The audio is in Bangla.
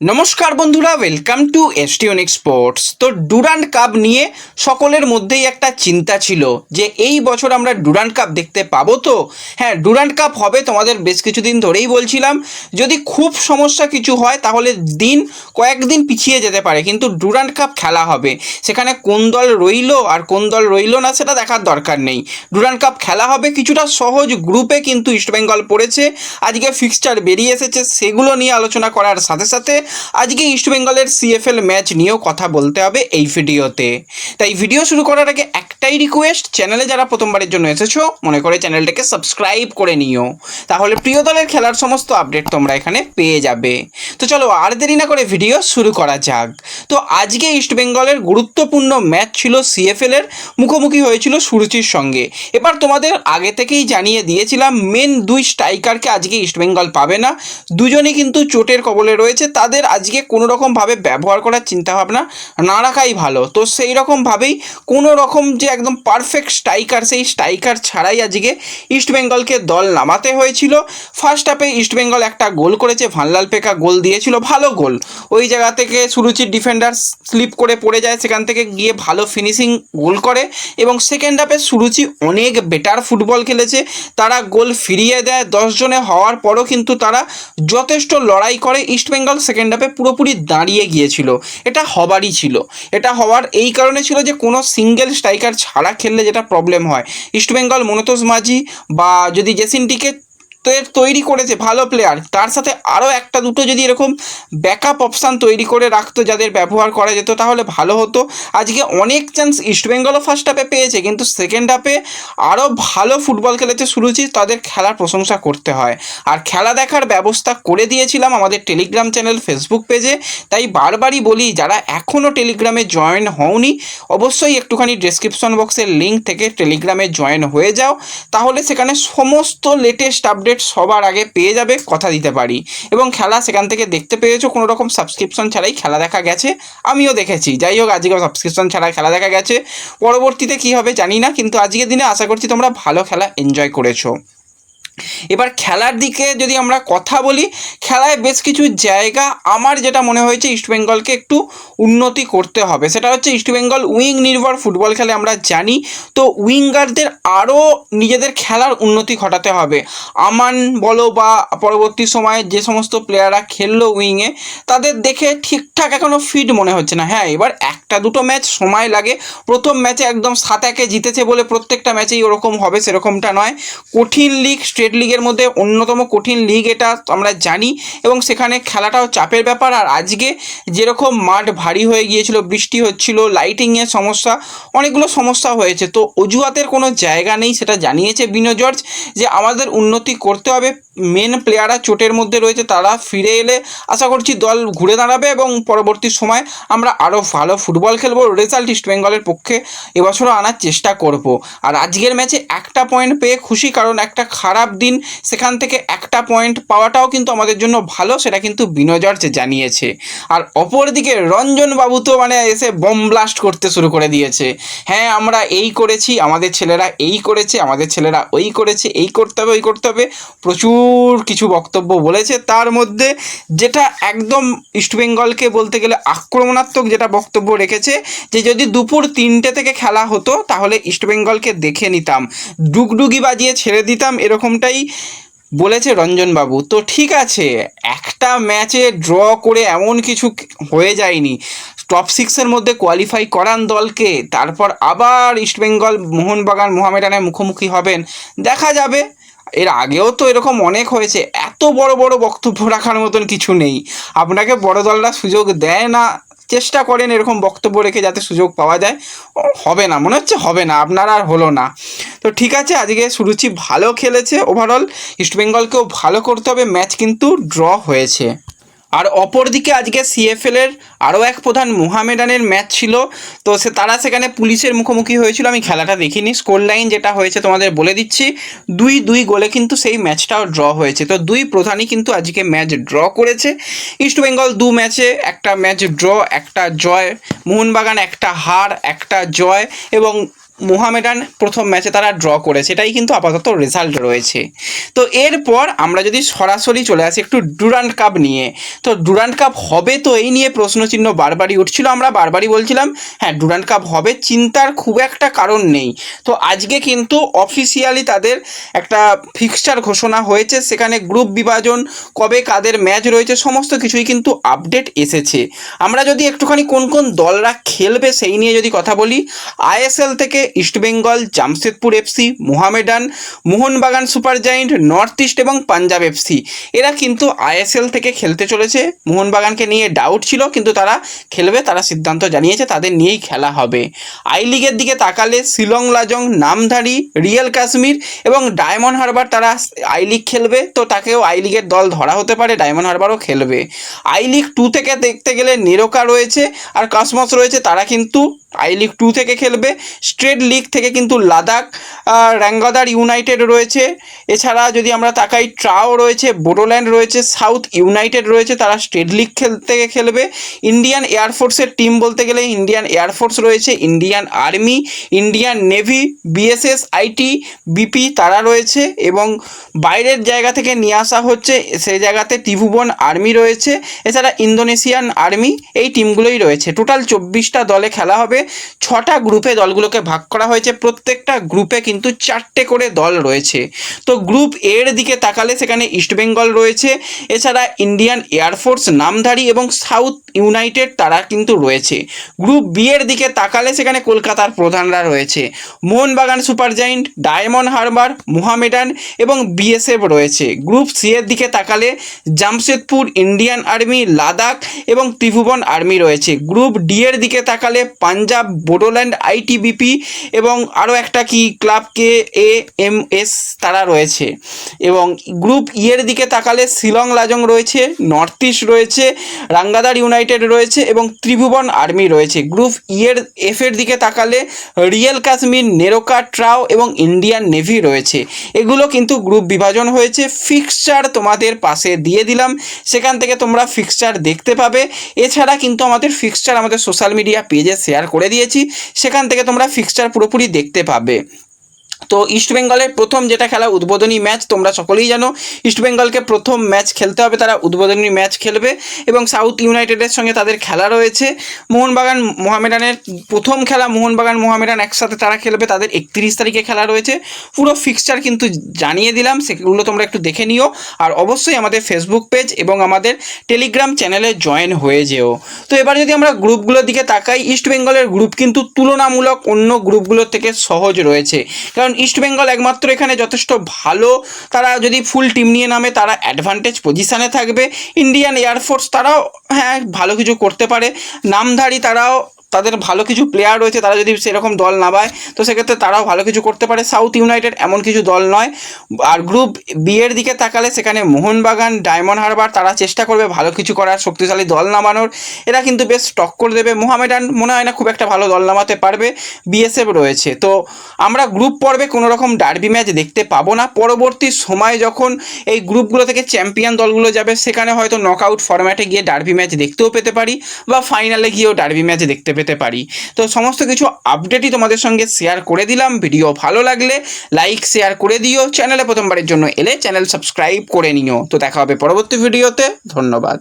নমস্কার বন্ধুরা ওয়েলকাম টু এসটিওনিক স্পোর্টস তো ডুরান্ড কাপ নিয়ে সকলের মধ্যেই একটা চিন্তা ছিল যে এই বছর আমরা ডুরান্ড কাপ দেখতে পাবো তো? হ্যাঁ ডুরান্ড কাপ হবে তোমাদের বেশ কিছুদিন ধরেই বলছিলাম। যদি খুব সমস্যা কিছু হয়, তাহলে দিন, কয়েকদিন পিছিয়ে যেতে পারে, কিন্তু ডুরান্ড কাপ খেলা হবে। সেখানে কোন দল রইল আর কোন দল রইল না, সেটা দেখার দরকার নেই। ডুরান্ড কাপ খেলা হবে, কিছুটা সহজ গ্রুপে কিন্তু ইস্টবেঙ্গল পড়েছে। আজকে ফিক্সচার বেরিয়ে এসেছে, সেগুলো নিয়ে আলোচনা করার সাথে সাথে আজকে ইস্টবেঙ্গলের সিএফএল ম্যাচ নিয়েও কথা বলতে হবে এই ভিডিওতে। তাই ভিডিও শুরু করার আগে একটাই রিকোয়েস্ট চ্যানেলে যারা প্রথমবারের জন্য এসেছ, মনে করে চ্যানেলটাকে সাবস্ক্রাইব করে নিও। তাহলে প্রিয় দলের খেলার সমস্ত আপডেট তোমরা এখানে পেয়ে যাবে। তো চলো আর দেরি না করে ভিডিও শুরু করা যাক। তো আজকে ইস্টবেঙ্গলের গুরুত্বপূর্ণ ম্যাচ ছিল সিএফএল এর মুখোমুখি হয়েছিল সুরুচির সঙ্গে। এবার তোমাদের আগে থেকেই জানিয়ে দিয়েছিলাম মেন দুই স্ট্রাইকারকে আজকে ইস্টবেঙ্গল পাবে না। দুজনই কিন্তু চোটের কবলে রয়েছে, তাদের আজকে কোনো রকমভাবে ব্যবহার করার চিন্তাভাবনা না রাখাই ভালো। তো সেই রকমভাবেই কোনো রকম যে একদম পারফেক্ট স্ট্রাইকার সেই স্ট্রাইকার ছাড়াই আজকে ইস্টবেঙ্গলকে দল নামাতে হয়েছিল। ফার্স্ট হাফে ইস্টবেঙ্গল একটা গোল করেছে ভানলাল পেকা গোল দিয়েছিল, ভালো গোল। ওই জায়গা থেকে সুরুচির ডিফেন্ডার স্লিপ করে পড়ে যায়, সেখান থেকে গিয়ে ভালো ফিনিশিং গোল করে এবং সেকেন্ড হাফে সুরুচি অনেক বেটার ফুটবল খেলেছে। তারা গোল ফিরিয়ে দেয়, দশ জনে হওয়ার পরও কিন্তু তারা যথেষ্ট লড়াই করে ইস্টবেঙ্গল সেকেন্ড হাফে পুরোপুরি দাঁড়িয়ে গিয়েছিল। এটা হবারই ছিল। এটা হওয়ার এই কারণে ছিল যে, কোনো সিঙ্গেল স্ট্রাইকার ছাড়া খেললে যেটা প্রবলেম হয়। ইস্টবেঙ্গল মনতোষ মাঝি বা যদি জেসিনটিকে তৈরি করেছে, ভালো প্লেয়ার তার সাথে আরও একটা, দুটো যদি এরকম ব্যাকআপ অপশান তৈরি করে রাখতো, যাদের ব্যবহার করা যেত, তাহলে ভালো হতো। আজকে অনেক চান্স ইস্টবেঙ্গলও ফার্স্ট হাফে পেয়েছে, কিন্তু সেকেন্ড হাফে আরও ভালো ফুটবল খেলেছে সুরুচি, তাদের খেলার প্রশংসা করতে হয়। আর খেলা দেখার ব্যবস্থা করে দিয়েছিলাম আমাদের টেলিগ্রাম চ্যানেল ফেসবুক পেজে তাই বারবারই বলি, যারা এখনও টেলিগ্রামে জয়েন হওনি, অবশ্যই একটুখানি ডেসক্রিপশন বক্সের লিঙ্ক থেকে টেলিগ্রামে জয়েন হয়ে যাও। তাহলে সেখানে সমস্ত লেটেস্ট আপডেট সবার আগে পেয়ে যাবে, কথা দিতে পারি। এবং খেলা সেখান থেকে দেখতে পেয়েছ, কোনো রকম সাবস্ক্রিপশন ছাড়াই খেলা দেখা গেছে, আমিও দেখেছি। যাই হোক, আজকে সাবস্ক্রিপশন ছাড়া খেলা দেখা গেছে। পরবর্তীতে কী হবে জানি না, কিন্তু আজকের দিনে আশা করছি তোমরা ভালো খেলা এনজয় করেছ। এবার খেলার দিকে যদি আমরা কথা বলি, খেলায় বেশ কিছু জায়গা আমার যেটা মনে হয়েছে ইস্টবেঙ্গলকে একটু উন্নতি করতে হবে। সেটা হচ্ছে ইস্টবেঙ্গল উইং নির্ভর ফুটবল খেলে আমরা জানি। তো উইঙ্গারদের আরও নিজেদের খেলার উন্নতি ঘটাতে হবে। আমান বলো বা পরবর্তী সময়ে যে সমস্ত প্লেয়াররা খেললো উইংয়ে তাদের দেখে ঠিকঠাক এখনও ফিট মনে হচ্ছে না। হ্যাঁ এবার একটা দুটো ম্যাচ সময় লাগে। প্রথম ম্যাচে একদম সাত একে জিতেছে বলে প্রত্যেকটা ম্যাচেই ওরকম হবে, সেরকমটা নয়। কঠিন লিগ স্টেট লিগের মধ্যে অন্যতম কঠিন লিগ এটা আমরা জানি এবং সেখানে খেলাটাও চাপের ব্যাপার। আর আজকে যেরকম মাঠ ভারী হয়ে গিয়েছিল, বৃষ্টি হচ্ছিল লাইটিংয়ের সমস্যা, অনেকগুলো সমস্যা হয়েছে। তো অজুহাতের কোনো জায়গা নেই, সেটা জানিয়েছে বিনো জর্জ যে আমাদের উন্নতি করতে হবে। মেন প্লেয়াররা চোটের মধ্যে রয়েছে, তারা ফিরে এলে আশা করছি দল ঘুরে দাঁড়াবে এবং পরবর্তী সময় আমরা আরও ভালো ফুটবল খেলব। রেজাল্ট ইস্ট বেঙ্গলের পক্ষে এবছরও আনার চেষ্টা করব। আর আজকের ম্যাচে একটা পয়েন্ট পেয়ে খুশি, কারণ একটা খারাপ দিন সেখান থেকে একটা পয়েন্ট পাওয়াটাও কিন্তু আমাদের জন্য ভালো, সেটা কিন্তু বিনয় জর্জ জানিয়েছে। আর অপরদিকে রঞ্জন বাবু তো মানে এসে বম ব্লাস্ট করতে শুরু করে দিয়েছে। হ্যাঁ আমরা এই করেছি, আমাদের ছেলেরা এই করেছে, আমাদের ছেলেরা ওই করেছে, এই করতে হবে, ওই করতে হবে। প্রচুর কিছু বক্তব্য বলেছে। তার মধ্যে যেটা একদম ইস্টবেঙ্গলকে বলতে গেলে আক্রমণাত্মক যেটা বক্তব্য রেখেছে, যে যদি দুপুর তিনটে থেকে খেলা হতো, তাহলে ইস্টবেঙ্গলকে দেখে নিতাম। ডুগডুগি বাজিয়ে ছেড়ে দিতাম এরকমটাই বলেছে রঞ্জনবাবু। তো ঠিক আছে, একটা ম্যাচে ড্র করে এমন কিছু হয়ে যায়নি। টপ সিক্সের মধ্যে কোয়ালিফাই করান দলকে, তারপর আবার ইস্টবেঙ্গল মোহনবাগান মোহামেডানের মুখোমুখি হবেন। দেখা যাবে। এর আগেও তো এরকম অনেক হয়েছে। এত বড় বড় বক্তব্য রাখার মতন কিছু নেই। আপনাকে বড় দলরা সুযোগ দেয় না। চেষ্টা করেন এরকম বক্তব্য রেখে যাতে সুযোগ পাওয়া যায়। হবে না, মনে হচ্ছে হবে না, আপনার আর হলো না। তো ঠিক আছে, আজকে সুরুচি ভালো খেলেছে ওভারঅল ইস্টবেঙ্গলকেও ভালো করতে হবে ম্যাচ কিন্তু ড্র হয়েছে। আর অপরদিকে আজকে সিএফএল এর আরও এক প্রধান মোহামেডানের ম্যাচ ছিল। তো সে, তারা সেখানে পুলিশের মুখোমুখি হয়েছিল। আমি খেলাটা দেখিনি। স্কোর লাইন যেটা হয়েছে তোমাদের বলে দিচ্ছি, দুই দুই গোলে কিন্তু সেই ম্যাচটাও ড্র হয়েছে। তো দুই প্রধানই কিন্তু আজকে ম্যাচ ড্র করেছে। ইস্টবেঙ্গল দু ম্যাচে, একটা ম্যাচ ড্র একটা জয়। মোহনবাগান একটা হার, একটা জয়। এবং মোহামেডান প্রথম ম্যাচে তারা ড্র করেছে, এটাই কিন্তু আপাতত রেজাল্ট রয়েছে। তো এরপর আমরা যদি সরাসরি চলে আসি একটু ডুরান্ড কাপ নিয়ে। তো ডুরান্ড কাপ হবে তো এই নিয়ে প্রশ্নচিহ্ন বারবারই উঠছিল আমরা, বারবারই বলছিলাম হ্যাঁ ডুরান্ড কাপ হবে, চিন্তার খুব একটা কারণ নেই। তো আজকে কিন্তু অফিসিয়ালি তাদের একটা ফিক্সচার ঘোষণা হয়েছে, সেখানে গ্রুপ বিভাজন, কবে কাদের ম্যাচ রয়েছে, সমস্ত কিছুই কিন্তু আপডেট এসেছে। আমরা যদি একটুখানি কোন কোন দলরা খেলবে সেই নিয়ে যদি কথা বলি আইএসএল থেকে East Bengal Jamshedpur FC Mohammedan Mohun Bagan super giant north east এবং পাঞ্জাব এফসি এরা কিন্তু আইএসএল থেকে খেলতে চলেছে। মোহনবাগানকে নিয়ে ডাউট ছিল, কিন্তু তারা খেলবে, তারা সিদ্ধান্ত জানিয়েছে, তাদের নিয়েই খেলা হবে। আই লিগের দিকে তাকালে শিলং, লাজং, নামধারী রিয়েল কাশ্মীর এবং ডায়মন্ড হারবার তারা আই লিগ খেলবে, তো তাকেও আই লিগের দল ধরা হতে পারে ডায়মন্ড হারবারও খেলবে। আই লিগ টু থেকে দেখতে গেলে নেরোকা রয়েছে আর কাসমস রয়েছে, তারা কিন্তু আই লিগ টু থেকে খেলবে স্ট্রেট লিগ থেকে কিন্তু লাদাখ র্যাঙ্গাদার ইউনাইটেড রয়েছে। এছাড়া যদি আমরা তাকাই ট্রাও রয়েছে বোডোল্যান্ড রয়েছে সাউথ ইউনাইটেড রয়েছে, তারা স্টেট লিগ খেল, থেকে খেলবে। ইন্ডিয়ান এয়ারফোর্সের টিম বলতে গেলে ইন্ডিয়ান এয়ারফোর্স রয়েছে Indian army Indian navy BSS IT BP তারা রয়েছে এবং বাইরের জায়গা থেকে নিয়ে আসা হচ্ছে, সেই জায়গাতে ত্রিভুবন আর্মি রয়েছে। এছাড়া ইন্দোনেশিয়ান আর্মি এই টিমগুলোই রয়েছে। টোটাল চব্বিশটা দলে খেলা হবে। ছটা গ্রুপে দলগুলোকে ভাগ করা হয়েছে। প্রত্যেকটা গ্রুপে কিন্তু চারটে করে দল রয়েছে। তো গ্রুপ এর দিকে তাকালে সেখানে ইস্টবেঙ্গল রয়েছে। এছাড়া ইন্ডিয়ান এয়ারফোর্স নামধারী এবং সাউথ ইউনাইটেড তারা কিন্তু রয়েছে। গ্রুপ বি এর দিকে তাকালে সেখানে কলকাতার প্রধানরা রয়েছে। Mohun Bagan super giant, diamond Harbour, Mohammedan এবং বিএসএফ রয়েছে। গ্রুপ সি এর দিকে তাকালে জামশেদপুর, ইন্ডিয়ান আর্মি, লাদাখ এবং ত্রিভুবন আর্মি রয়েছে। গ্রুপ ডি এর দিকে তাকালে পাঞ্জাব বোডোল্যান্ড, আইটিবিপি এবং আরও একটা কি ক্লাবকে এ এম এস তারা রয়েছে। এবং গ্রুপ ইয়ের দিকে তাকালে শিলং, লাজং রয়েছে, নর্থ ইস্ট রয়েছে, রাঙ্গাদার ইউনাইটেড রয়েছে এবং ত্রিভুবন আর্মি রয়েছে। গ্রুপ ইয়ের এর এফ এর দিকে তাকালে রিয়েল কাশ্মীর, নেরোকা, ট্রাও এবং ইন্ডিয়ান নেভি রয়েছে। এগুলো কিন্তু গ্রুপ বিভাজন হয়েছে। ফিক্সচার তোমাদের পাশে দিয়ে দিলাম। সেখান থেকে তোমরা ফিক্সচার দেখতে পাবে। এছাড়া কিন্তু আমাদের ফিক্সচার আমাদের সোশ্যাল মিডিয়া পেজে শেয়ার করে দিয়েছি সেখান থেকে তোমরা ফিক্সচার পুরোপুরি দেখতে পাবে। তো ইস্টবেঙ্গলের প্রথম যেটা খেলা, উদ্বোধনী ম্যাচ তোমরা সকলেই জানো। ইস্টবেঙ্গলকে প্রথম ম্যাচ খেলতে হবে, তারা উদ্বোধনী ম্যাচ খেলবে এবং সাউথ ইউনাইটেডের সঙ্গে তাদের খেলা রয়েছে। মোহনবাগান মোহামেডানের প্রথম খেলা, মোহনবাগান মোহামেডান একসাথে তারা খেলবে, তাদের একত্রিশ তারিখে খেলা রয়েছে। পুরো ফিক্সচার কিন্তু জানিয়ে দিলাম, সেগুলো তোমরা একটু দেখে নিও। আর অবশ্যই আমাদের ফেসবুক পেজ এবং আমাদের টেলিগ্রাম চ্যানেলে জয়েন হয়ে যেও। তো এবার যদি আমরা গ্রুপগুলোর দিকে তাকাই ইস্টবেঙ্গলের গ্রুপ কিন্তু তুলনামূলক অন্য গ্রুপগুলোর থেকে সহজ রয়েছে। কারণ ইস্টবেঙ্গল একমাত্র এখানে যথেষ্ট ভালো। তারা যদি ফুল টিম নিয়ে নামে, তারা অ্যাডভান্টেজ পজিশানে থাকবে। ইন্ডিয়ান এয়ারফোর্স তারাও হ্যাঁ ভালো কিছু করতে পারে। নামধারী তারাও তাদের ভালো কিছু প্লেয়ার রয়েছে, তারা যদি সেরকম দল নামায় তো সেক্ষেত্রে তারাও ভালো কিছু করতে পারে। সাউথ ইউনাইটেড এমন কিছু দল নয়। আর গ্রুপ বি এর দিকে তাকালে সেখানে মোহনবাগান ডায়মন্ড হারবার তারা চেষ্টা করবে ভালো কিছু করার, শক্তিশালী দল নামানোর। এরা কিন্তু বেশ টক্কর দেবে। মোহামেডান মনে হয় না খুব একটা ভালো দল নামাতে পারবে। বিএসএফ রয়েছে। তো আমরা গ্রুপ পর্বে কোনো রকম ডার্বি ম্যাচ দেখতে পাবো না। পরবর্তী সময় যখন এই গ্রুপগুলো থেকে চ্যাম্পিয়ন দলগুলো যাবে, সেখানে হয়তো নকআউট ফরম্যাটে গিয়ে ডার্বি ম্যাচ দেখতেও পেতে পারি, বা ফাইনালে গিয়েও ডার্বি ম্যাচ দেখতে পেতে পারি। তো সমস্ত কিছু আপডেটই তোমাদের সঙ্গে শেয়ার করে দিলাম। ভিডিও ভালো লাগলে লাইক শেয়ার করে দিও। চ্যানেলে প্রথমবারের জন্য এলে চ্যানেল সাবস্ক্রাইব করে নিও। তো দেখা হবে পরবর্তী ভিডিওতে ধন্যবাদ।